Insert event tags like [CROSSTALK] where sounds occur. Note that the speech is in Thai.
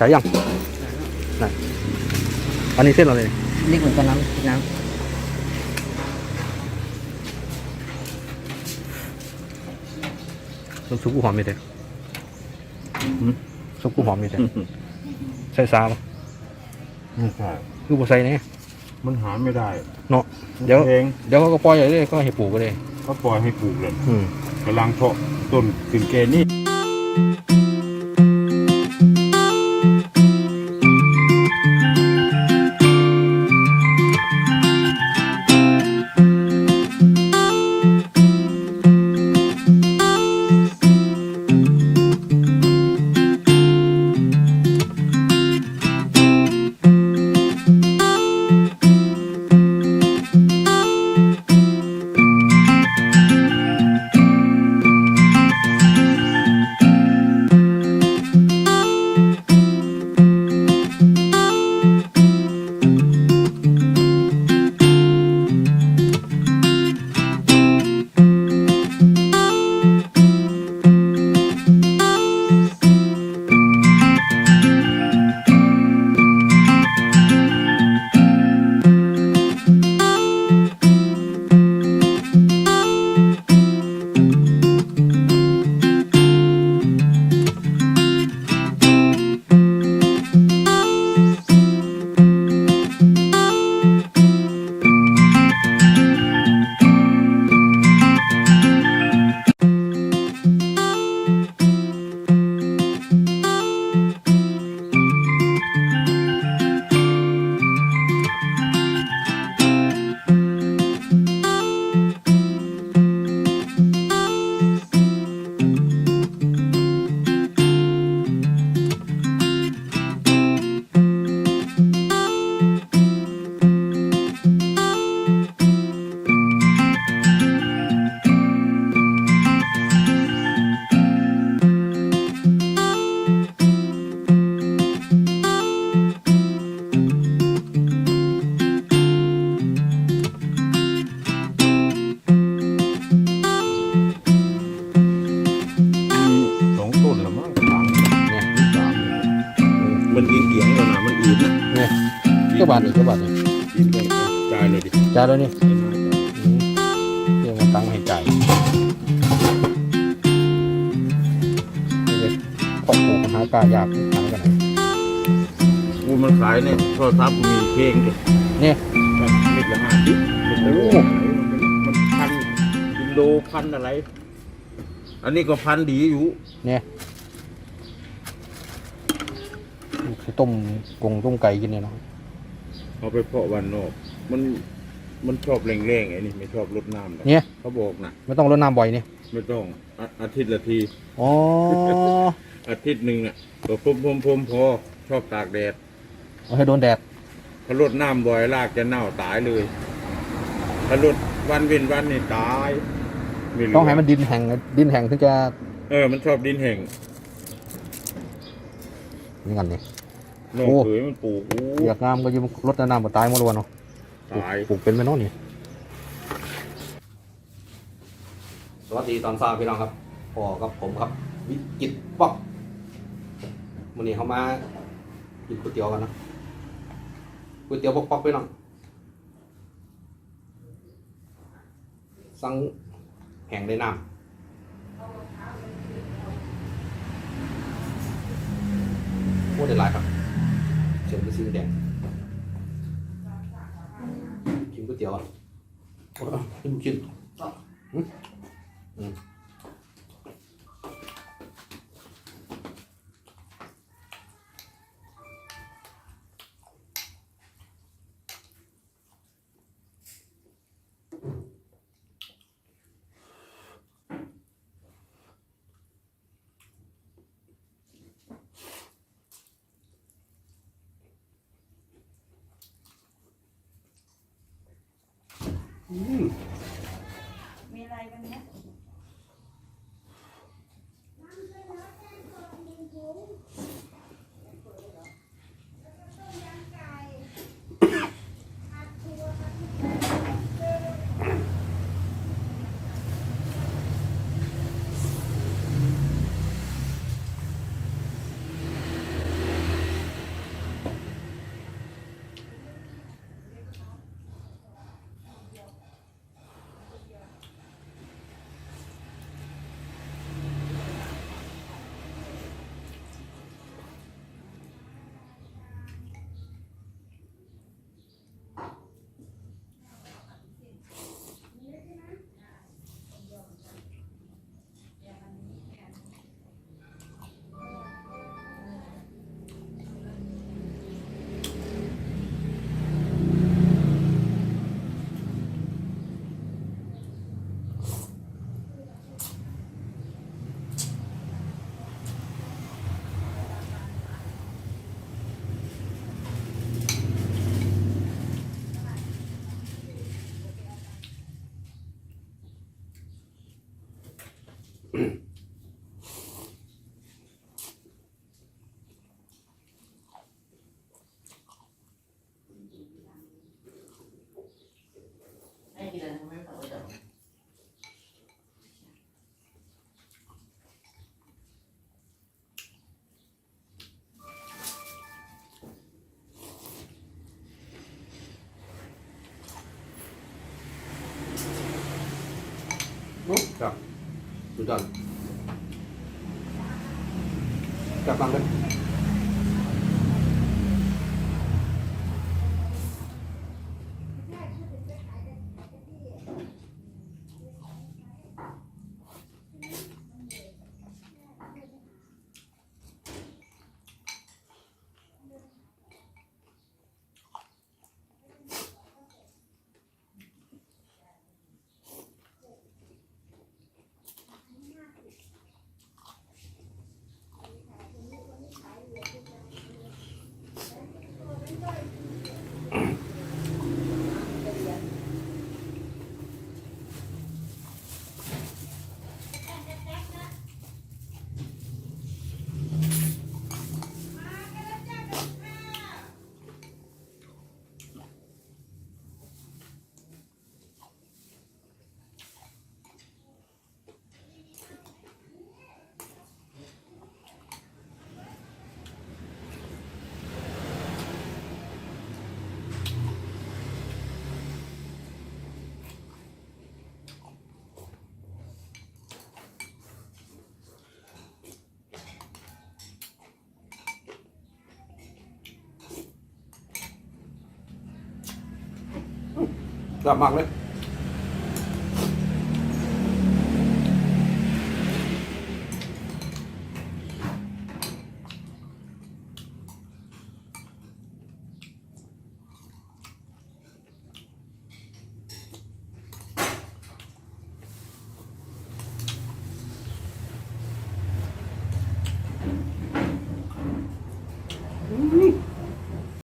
ใส่ยังนั่นอันนี้เส้นอะไรเนี่ยเล็กเหมือนกันน้ำพริกน้ซุปซุปกูหอมมีเด้ซุปกูหอมมีเด้ใส่ซาปะไม่ใช่คือบ่ใส่เนี่ยมันหาไม่ได้ เนาะเดี๋ยวเองเดี๋ยวเขาก็ปล่อยเลยก็ให้ปลูกไปเลยเขาปล่อยให้ปลูกเลยอืมกำลังเพาะต้นกึ่งเกณฑ์นี่ มันเอียงๆแล้วนะมันอีนนะเนี่ยเจ้าบาทนี่เจ้าบาทนี่อีนเลยจ่ายเลยดิจ่ายแล้วนี่ไม่น่าจะอืมเดี๋ยวมาตั้งให้จ่ายนี่เลยครอบครัวหากายากหากันไหนอู้มันขายเนี่ยโทรศัพท์มีเพลงดิเนี่ยมิดละห้าสิบมิดละโอ้โอ้มันพันกิโลพันอะไร อันนี้ก็พันดีอยู่เนี่ย คือต้มกงต้มไก่กินเนี่ยเนาะเอาไปเพาะวันนอกมันมันชอบแรงๆไอ้นี่ไม่ชอบรดน้ำหรอกเนี่ยเขาบอกนะไม่ต้องรดน้ำบ่อยเนี่ยไม่ต้องอาอาทิตย์ละที อ๋อ อาทิตย์หนึ่งอะก็พมพมพมพอชอบตากแดดเอาให้โดนแดดถ้ารดน้ำบ่อยรากจะเน่าตายเลยถ้ารดวันเว้นวันนี่ตายไม่รู้ต้องให้มันดินแห้งดินแห้งถึงจะ เออ มันชอบดินแห้งนี่กันนี่ น้องโอ้ เขยมันปลูกอู้อยากงามก็อยิ่รดน้ำมาตายหมดเลยเนาะตายปลูกเป็นไหมเนาะนี่สวัสดีตอนเช้าพี่น้องครับพ่อกับผมครับ วิจิตรป๊อกวันนี้เขามากินก๋วยเตี๋ยวกันนะก๋วยเตี๋ยวป๊อกป๊อกพี่น้องสั่งแห้งได้น้ำโอ้ได้หลายครับ เชิญไปซื้อแดงกินก๋วยเตี๋ยวอะโอ้ยกินกินอืม อื mm [CLEARS THROAT] done. Kapangan. กลับมากเลย